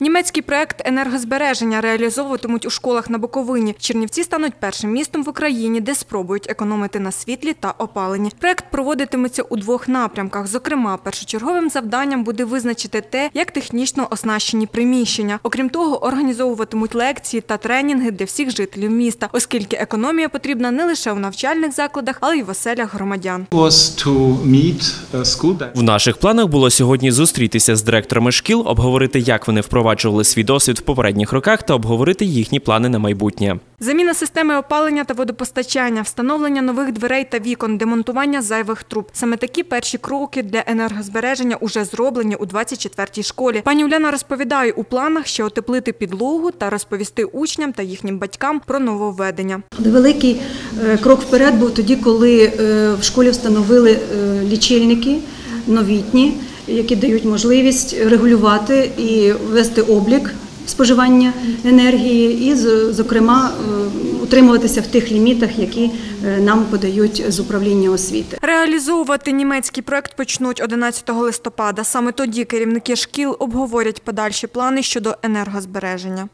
Німецький проект енергозбереження реалізовуватимуть у школах на Буковині. Чернівці стануть першим містом в Україні, де спробують економити на світлі та опаленні. Проект проводитиметься у двох напрямках. Зокрема, першочерговим завданням буде визначити те, як технічно оснащені приміщення. Окрім того, організовуватимуть лекції та тренінги для всіх жителів міста, оскільки економія потрібна не лише в навчальних закладах, але й в оселях громадян. was to meet school В наших планах було сьогодні зустрітися з директорами шкіл, обговорити, як вони впроваджували свій досвід в попередніх роках, та обговорити їхні плани на майбутнє. Заміна системи опалення та водопостачання, встановлення нових дверей та вікон, демонтування зайвих труб. Саме такі перші кроки для енергозбереження уже зроблені у 24-й школі. Пані Уляна розповідає, у планах ще отеплити підлогу та розповісти учням та їхнім батькам про нововведення. Великий е, крок вперед був тоді, коли е, в школі встановили е, лічильники новітні, які дають можливість регулювати і вести облік споживання енергії, і, зокрема, е, утримуватися в тих лімітах, які е, нам подають з управління освіти. Реалізовувати німецький проект почнуть 11 листопада. Саме тоді керівники шкіл обговорять подальші плани щодо енергозбереження.